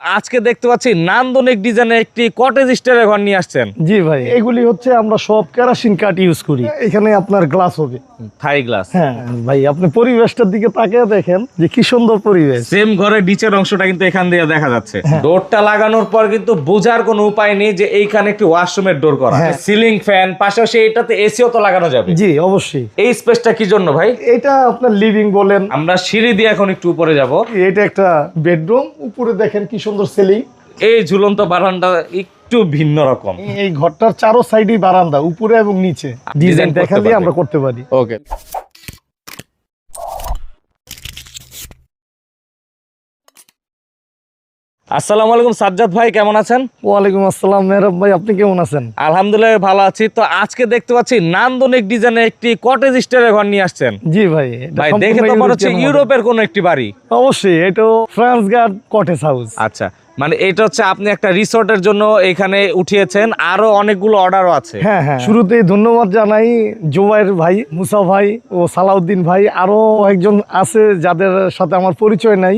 আজকে দেখতে পাচ্ছি নান্দনিক ডিজাইনের একটি কটেজ স্টাইলের ঘর নিয়ে আসছেন। জি ভাই। এগুলি হচ্ছে আমরা সব কেরাসিন কাঠ ইউজ করি। এখানে আপনার গ্লাস হবে। থাই গ্লাস হ্যাঁ ভাই আপনি পরিবেশটার দিকে তাকিয়ে দেখেন যে কি সুন্দর পরিবেশ। সেম ঘরের নিচের অংশটা কিন্তু এখান দিয়ে দেখা যাচ্ছে। হ্যাঁ। ডোরটা লাগানোর পর কিন্তু বোঝার কোনো উপায় নেই যে এইখানে একটি ওয়াশরুমের ডোর করা। হ্যাঁ। সিলিং ফ্যান পাশাপাশি এটাতে এসিও তো লাগানো যাবে। জি অবশ্যই। এই স্পেসটা কি জন্য ভাই? এটা আপনার লিভিং বলেন। আমরা সিঁড়ি দিয়ে এখন একটু উপরে যাব। এটা একটা বেডরুম উপরে দেখেন কি সুন্দর সেলিং এই ঝুলন্ত বারান্দা একটু ভিন্ন রকম। এই ঘরটার চারো সাইডে বারান্দা উপরে এবং নিচে। ডিজাইন দেখা দেখালে আমরা করতে পারি। ওকে আসসালামু আলাইকুম সাজ্জাদ ভাই কেমন আছেন? ওয়ালাইকুম আসসালাম মেহরাব ভাই আপনি কেমন আছেন? আলহামদুলিল্লাহ ভালো আছি। তো আজকে দেখতে পাচ্ছি নান্দনিক ডিজাইনের একটি কটেজ স্টাইলের ঘর নিয়ে আসছেন। জি ভাই ভাই দেখে তো মনে হচ্ছে ইউরোপের কোন একটি বাড়ি। অবশ্যই এটা ফ্রান্স গার্ড কটেজ হাউস আচ্ছা মানে এটা হচ্ছে আপনি একটা রিসোর্টের জন্য এখানে উঠিয়েছেন আরও অনেকগুলো অর্ডারও আছে। হ্যাঁ হ্যাঁ শুরুতেই ধন্যবাদ জানাই জোবাইর ভাই মুসা ভাই ও সালাউদ্দিন ভাই আরও একজন আছে যাদের সাথে আমার পরিচয় নাই।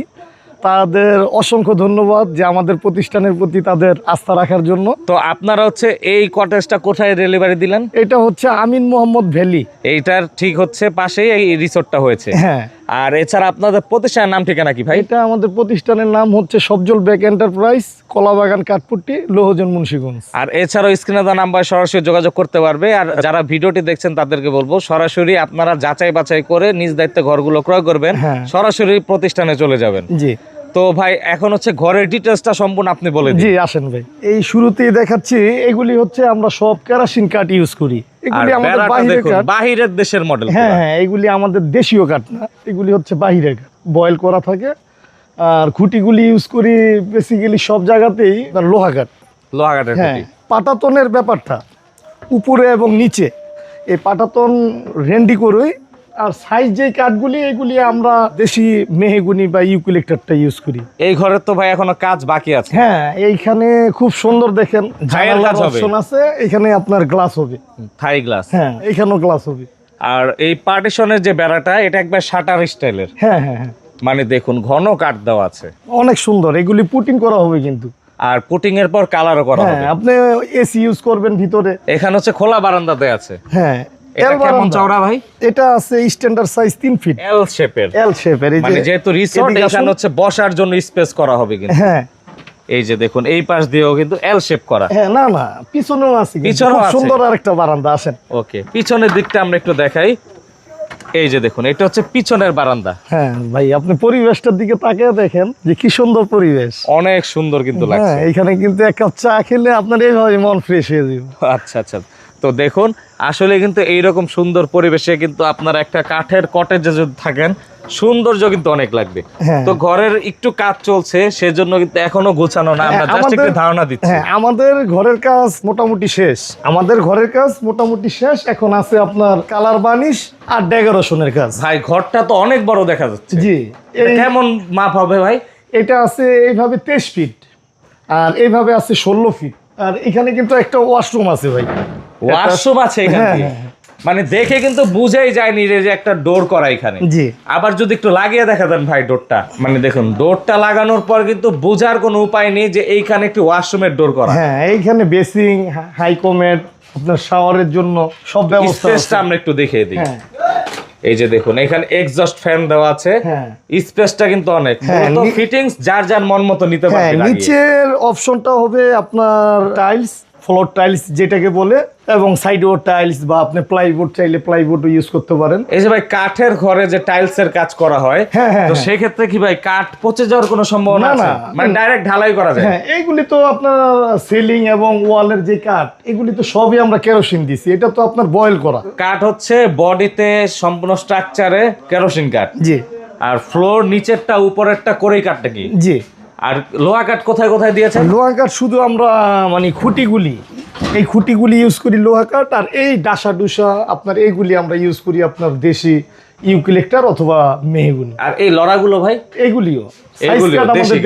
তাদের অসংখ্য ধন্যবাদ যে আমাদের প্রতিষ্ঠানের প্রতি তাদের আস্থা রাখার জন্য। তো আপনারা হচ্ছে এই কটেজটা কোথায় ডেলিভারি দিলেন? এটা হচ্ছে আমিন মোহাম্মদ ভ্যালি। এইটার ঠিক হচ্ছে পাশেই এই রিসোর্টটা হয়েছে। হ্যাঁ। আর এছাড়া আপনাদের প্রতিষ্ঠানের নাম ঠিকানা কি ভাই? এটা আমাদের প্রতিষ্ঠানের নাম হচ্ছে সবজল ব্যাক এন্টারপ্রাইজ কলাবাগান কাঠপুট্টি লোহজন মুন্সিগঞ্জ। আর এছাড়াও স্ক্রিনে দেওয়া নাম্বার সরাসরি যোগাযোগ করতে পারবে। আর যারা ভিডিওটি দেখছেন তাদেরকে বলব সরাসরি আপনারা যাচাই বাছাই করে নিজ দায়িত্বে ঘরগুলো ক্রয় করবেন। হ্যাঁ। সরাসরি প্রতিষ্ঠানে চলে যাবেন। জি। তো ভাই এখন হচ্ছে ঘরের ডিটেলসটা সম্পূর্ণ আপনি বলে জি আসেন ভাই। এই শুরুতেই দেখাচ্ছি এগুলি হচ্ছে আমরা সব কেরাসিন কাঠ ইউজ করি। এগুলি আমাদের বাহিরের কাঠ। বাহিরের দেশের মডেল হ্যাঁ হ্যাঁ এগুলি আমাদের দেশীয় কাঠ না এগুলি হচ্ছে বাহিরের কাঠ। বয়েল করা থাকে আর খুঁটিগুলি ইউজ করি বেসিক্যালি সব জায়গাতেই লোহা কাঠ। লোহাঘাটের হ্যাঁ খুঁটি। পাটাতনের ব্যাপারটা উপরে এবং নিচে। এই পাটাতন রেন্ডি করই আর সাইজ যে কাঠগুলি এগুলি আমরা দেশি মেহেগুনি বা ইউকুলেক্টারটা ইউজ করি। এই ঘরের তো ভাই এখনও কাজ বাকি আছে। হ্যাঁ এইখানে খুব সুন্দর দেখেন কাজ হবে। আছে এখানে আপনার গ্লাস হবে। থাই গ্লাস হ্যাঁ এখানেও গ্লাস হবে। আর এই পার্টিশনের যে বেড়াটা এটা একবার শাটার স্টাইলের? হ্যাঁ হ্যাঁ হ্যাঁ। মানে দেখুন ঘন কাঠ দেওয়া আছে। অনেক সুন্দর এগুলি পুটিং করা হবে কিন্তু। আর পুটিং এর পর কালারও করা হ্যাঁ হবে। আপনি এসি ইউজ করবেন ভিতরে। এখানে হচ্ছে খোলা বারান্দাতে আছে। হ্যাঁ এটা কেমন চওড়া ভাই? এটা আছে স্ট্যান্ডার্ড সাইজ তিন ফিট এল শেপের এল শেপের এই মানে যেহেতু রিসোর্ট এখানে হচ্ছে বসার জন্য স্পেস করা হবে কিন্তু। হ্যাঁ। এই যে দেখুন এই পাশ দিয়েও কিন্তু এল শেপ করা। হ্যাঁ না না পিছনেও আছে। পিছনেও সুন্দর আরেকটা বারান্দা আসেন। ওকে পিছনের দিকটা আমরা একটু দেখাই। এই যে দেখুন এটা হচ্ছে পিছনের বারান্দা। হ্যাঁ ভাই আপনি পরিবেশটার দিকে তাকিয়ে দেখেন যে কি সুন্দর পরিবেশ। অনেক সুন্দর কিন্তু হ্যাঁ লাগছে। এখানে কিন্তু এক কাপ চা খেলে আপনার এইভাবে মন ফ্রেশ হয়ে যাবে। আচ্ছা আচ্ছা। তো দেখুন আসলে কিন্তু এইরকম সুন্দর পরিবেশে কিন্তু আপনারা একটা কাঠের কটেজে যদি থাকেন সৌন্দর্য কিন্তু অনেক লাগবে। হ্যাঁ। তো ঘরের একটু কাজ চলছে সেজন্য কিন্তু এখনও গোছানো না আমরা হ্যাঁ, জাস্ট একটু ধারণা দিচ্ছি। হ্যাঁ আমাদের ঘরের কাজ মোটামুটি শেষ। আমাদের ঘরের কাজ মোটামুটি শেষ এখন আছে আপনার কালার বানিশ আর ডেকোরেশনের কাজ। ভাই ঘরটা তো অনেক বড় দেখা যাচ্ছে। জি কেমন মাপ হবে ভাই? এটা আছে এইভাবে তেইশ ফিট আর এইভাবে আছে ষোলো ফিট আর এখানে কিন্তু একটা ওয়াশরুম আছে ভাই। ওয়াশরুম আছে এখানে হ্যাঁ, হ্যাঁ, মানে দেখে কিন্তু বুঝেই যায়নি যে একটা ডোর করা এখানে। জি। আবার যদি একটু লাগিয়ে দেখা দেন ভাই ডোরটা মানে দেখুন ডোরটা লাগানোর পর কিন্তু বোঝার কোনো উপায় নেই যে এইখানে একটি ওয়াশরুমের ডোর করা। হ্যাঁ এইখানে বেসিং হাইকোমেট আপনার শাওয়ারের জন্য সব ব্যবস্থা স্পেসটা আমরা একটু দেখিয়ে দিই। হ্যাঁ। এই যে দেখুন এখানে এক্সস্ট ফ্যান দেওয়া আছে। হ্যাঁ। স্পেসটা কিন্তু অনেক। হ্যাঁ, ফিটিংস যার যার মন মতো নিতে হ্যাঁ পারবে নিচের অপশনটা হবে আপনার টাইলস ফ্লোর টাইলস যেটাকে বলে এবং সাইডবোর্ড টাইলস বা আপনি প্লাইবোর্ড চাইলে প্লাইবোর্ডও ইউজ করতে পারেন। এই যে ভাই কাঠের ঘরে যে টাইলস এর কাজ করা হয় হ্যাঁ, হ্যাঁ, তো হ্যাঁ। সেই ক্ষেত্রে কি ভাই কাঠ পচে যাওয়ার কোনো সম্ভাবনা আছে? মানে ডাইরেক্ট ঢালাই করা যায়? হ্যাঁ এইগুলি তো আপনার সিলিং এবং ওয়ালের যে কাঠ এগুলি তো সবই আমরা কেরোসিন দিছি। এটা তো আপনার বয়েল করা। কাঠ হচ্ছে বডিতে সম্পূর্ণ স্ট্রাকচারে কেরোসিন কাঠ। জি। আর ফ্লোর নিচেরটা উপরেরটা করেই কাঠটা কি? জি। আর লোহা কাঠ কোথায় কোথায় দিয়েছেন? লোহা কাঠ শুধু আমরা মানে খুঁটিগুলি এই খুঁটিগুলি ইউজ করি লোহা কাঠ আর এই ডাসা ডুসা আপনার এইগুলি আমরা ইউজ করি আপনার দেশি ইউক্লেক্টার অথবা মেহগুনি। আর এই লড়াগুলো ভাই? এগুলিও।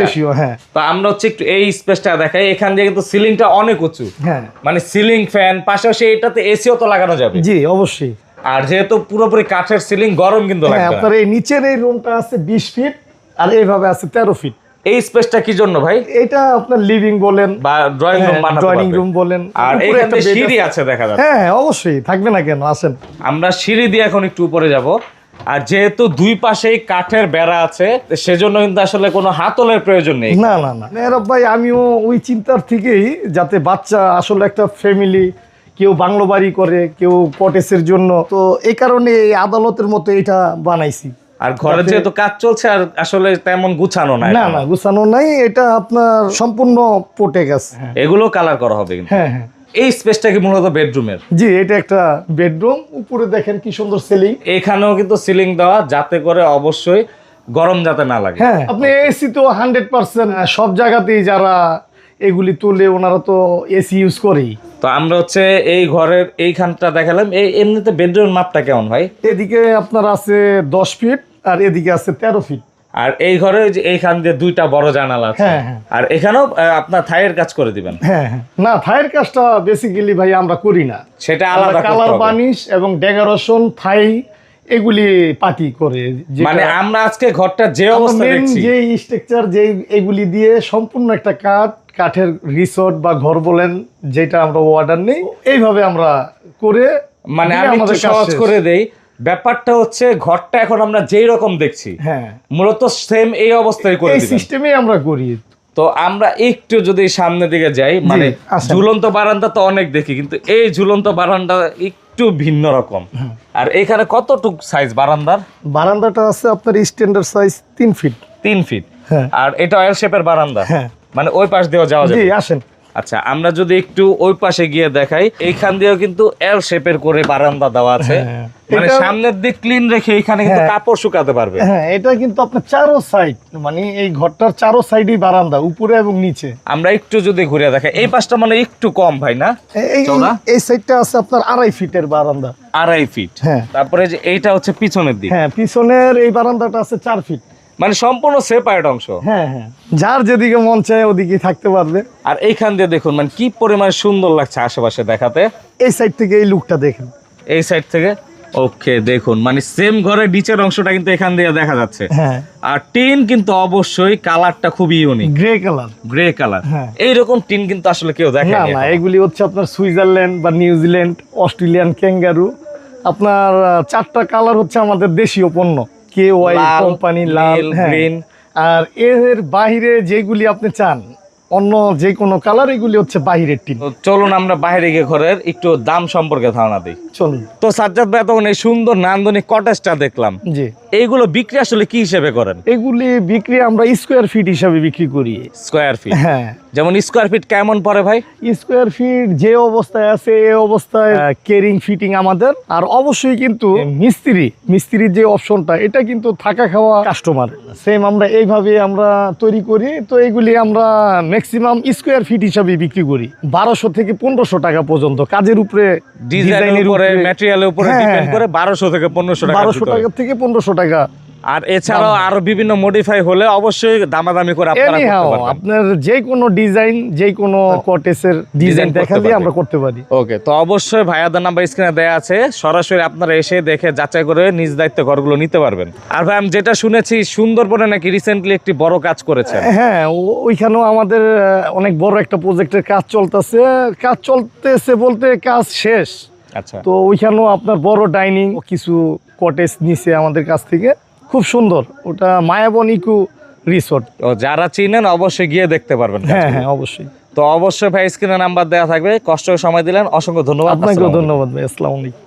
দেশীয় হ্যাঁ। তো আমরা হচ্ছে একটু এই স্পেসটা দেখাই এখান দিয়ে কিন্তু সিলিংটা অনেক উঁচু। হ্যাঁ। মানে সিলিং ফ্যান পাশাপাশি এটাতে এসিও তো লাগানো যাবে। জি অবশ্যই। আর যেহেতু পুরোপুরি কাঠের সিলিং গরম কিন্তু হ্যাঁ লাগবে আপনার এই নিচের এই রুমটা আছে বিশ ফিট আর এইভাবে আছে তেরো ফিট এই স্পেসটা কি জন্য ভাই? এটা আপনার লিভিং বলেন বা ড্রয়িং রুম বানাতে ড্রয়িং রুম বলেন আর এখানে সিঁড়ি আছে। দেখা যাচ্ছে। হ্যাঁ হ্যাঁ, অবশ্যই থাকবে না কেন আসেন। আমরা সিঁড়ি দিয়ে এখন একটু উপরে যাব। আর যেহেতু দুই পাশেই কাঠের বেড়া আছে সেজন্য কিন্তু আসলে কোনো হাতলের প্রয়োজন নেই। না না না। মেহরাব ভাই আমিও ওই চিন্তার থেকেই যাতে বাচ্চা আসলে একটা ফ্যামিলি কেউ বাংলো বাড়ি করে কেউ কটেসের জন্য। তো এই কারণে এই আদালতের মতো এটা বানাইছি। আর ঘরে যেহেতু কাজ চলছে আর আসলে তেমন গুছানো নাই। না না গুছানো নাই এটা আপনার সম্পূর্ণ প্রোটেক আছে এগুলো কালার করা হবে কিন্তু। হ্যাঁ হ্যাঁ। এই স্পেসটা কি মূলত বেডরুমের জি এটা একটা বেডরুম উপরে দেখেন কি সুন্দর সেলিং এখানেও কিন্তু সিলিং দেওয়া যাতে করে অবশ্যই গরম যাতে না লাগে। হ্যাঁ আপনি এসি তো হান্ড্রেড পার্সেন্ট সব জায়গাতেই যারা এগুলি তুলে ওনারা তো এসি ইউজ করেই। তো আমরা হচ্ছে এই ঘরের এইখানটা দেখালাম। এই এমনিতে বেডরুম মাপটা কেমন ভাই? এদিকে আপনার আছে দশ ফিট আর এদিকে আছে তেরো ফিট আর এই ঘরে যে এইখান দিয়ে দুইটা বড় জানালা আছে। হ্যাঁ, হ্যাঁ। আর এখানেও আপনার থাইয়ের কাজ করে দিবেন? হ্যাঁ হ্যাঁ। না থায়ের কাজটা বেসিক্যালি ভাই আমরা করি না। সেটা আলাদা কালার। বানিশ এবং ডেকোরেশন থাই এগুলি পার্টি করে মানে আমরা আজকে ঘরটা যে অবস্থা দেখছি। যে স্ট্রাকচার যে এগুলি দিয়ে সম্পূর্ণ একটা কাঠ কাঠের রিসোর্ট বা ঘর বলেন যেটা আমরা অর্ডার নেই এইভাবে আমরা করে মানে আমাদের সহজ করে দেই ব্যাপারটা হচ্ছে ঘরটা এখন আমরা যেই রকম দেখছি হ্যাঁ। মূলত সেম এই অবস্থায় করে এই সিস্টেমে আমরা করি। তো আমরা একটু যদি সামনের দিকে যাই মানে ঝুলন্ত বারান্দা তো অনেক দেখি কিন্তু এই ঝুলন্ত বারান্দা একটু ভিন্ন রকম। আর এখানে কতটুক সাইজ বারান্দার? বারান্দাটা আছে আপনার স্ট্যান্ডার্ড সাইজ তিন ফিট তিন ফিট হ্যাঁ। আর এটা অয়েল শেপের বারান্দা? হ্যাঁ। মানে ওই পাশ দিয়েও যাওয়া জি যাবে। আসেন। আচ্ছা আমরা যদি একটু ওই পাশে গিয়ে দেখাই এইখান দিয়েও কিন্তু এল শেপের করে বারান্দা দেওয়া আছে। হ্যাঁ। মানে সামনের দিক ক্লিন রেখে এখানে কিন্তু হ্যাঁ। কাপড় শুকাতে পারবে। হ্যাঁ এটা কিন্তু আপনার চারো সাইড মানে এই ঘরটার চারো সাইডই বারান্দা উপরে এবং নিচে। আমরা একটু যদি ঘুরে দেখাই এই পাশটা মানে একটু কম ভাই না? এই সাইডটা আছে আপনার আড়াই ফিটের বারান্দা। আড়াই ফিট। হ্যাঁ। তারপরে যে এইটা হচ্ছে পিছনের দিক। হ্যাঁ পিছনের এই বারান্দাটা আছে চার ফিট। মানে সম্পূর্ণ সেপারেট অংশ। হ্যাঁ হ্যাঁ। যার যেদিকে মন চায় ওদিকে থাকতে পারবে। আর এইখান দিয়ে দেখুন মানে কি পরিমাণ সুন্দর লাগছে আশেপাশে দেখাতে। এই সাইড থেকে এই লুকটা দেখেন। এই সাইড থেকে? ওকে দেখুন মানে সেম ঘরের নিচের অংশটা কিন্তু এখান দিয়ে দেখা যাচ্ছে। হ্যাঁ। আর টিন কিন্তু অবশ্যই কালারটা খুবই unique grey colour grey colour. এইরকম টিন কিন্তু আসলে কেউ দেখে না না এগুলি হচ্ছে আপনার সুইজারল্যান্ড বা নিউজিল্যান্ড অস্ট্রেলিয়ান ক্যাঙ্গারু। আপনার চারটা কালার হচ্ছে আমাদের দেশীয় পণ্য। কে ওয়াই কোম্পানি লাল নীল, হ্যাঁ। আর এর বাহিরে যেগুলি আপনি চান অন্য যে কোনো কালার এগুলি হচ্ছে বাইরের টিন। চলুন আমরা বাইরে গিয়ে ঘরের একটু দাম সম্পর্কে ধারণা দিই। চলুন। তো সাজ্জাদ ভাই তখন এই সুন্দর নান্দনিক কটেজটা দেখলাম। জি। এইগুলো বিক্রি আসলে কি হিসেবে করেন? এগুলি বিক্রি আমরা স্কোয়ার ফিট হিসাবে বিক্রি করি। স্কোয়ার ফিট হ্যাঁ। যেমন স্কোয়ার ফিট কেমন পড়ে ভাই? স্কোয়ার ফিট যে অবস্থায় আছে এই অবস্থায় কেরিং ফিটিং আমাদের। আর অবশ্যই কিন্তু মিস্ত্রি মিস্ত্রির যে অপশনটা এটা কিন্তু থাকা খাওয়া কাস্টমার সেম আমরা এইভাবে আমরা তৈরি করি। তো এগুলি আমরা ম্যাক্সিমাম স্কোয়ার ফিট হিসাবে বিক্রি করি। বারোশো থেকে পনেরোশো টাকা পর্যন্ত। কাজের উপরে ডিজাইনের উপরে ম্যাটেরিয়ালের উপরে হ্যাঁ, ডিপেন্ড হ্যাঁ, করে বারোশো থেকে পনেরোশো টাকা বারোশো টাকা থেকে পনেরোশো টাকা আর এছাড়াও আরও বিভিন্ন মডিফাই হলে অবশ্যই দামাদামি করে আপনারা আপনার যে কোনো ডিজাইন যে কোনো কটেসের ডিজাইন দেখা দিয়ে আমরা করতে পারি। ওকে তো অবশ্যই ভাইয়াদের নাম্বার স্ক্রিনে দেয়া আছে। সরাসরি আপনারা এসে দেখে যাচাই করে নিজ দায়িত্বে ঘরগুলো নিতে পারবেন। আর ভাই আমি যেটা শুনেছি সুন্দরবনে নাকি রিসেন্টলি একটি বড় কাজ করেছে হ্যাঁ ওইখানেও আমাদের অনেক বড় একটা প্রজেক্টের কাজ চলতেছে। কাজ চলতেছে বলতে কাজ শেষ। আচ্ছা। তো ওইখানেও আপনার বড় ডাইনিং কিছু কটেজ নিছে আমাদের কাছ থেকে। খুব সুন্দর। ওটা মায়াবন ইকু রিসোর্ট। ও যারা চিনেন অবশ্যই গিয়ে দেখতে পারবেন হ্যাঁ হ্যাঁ অবশ্যই। তো অবশ্যই ভাই স্ক্রিনে নাম্বার দেওয়া থাকবে। কষ্ট সময় দিলেন। অসংখ্য ধন্যবাদ। আপনাকেও ধন্যবাদ ভাই। আসসালামু আলাইকুম।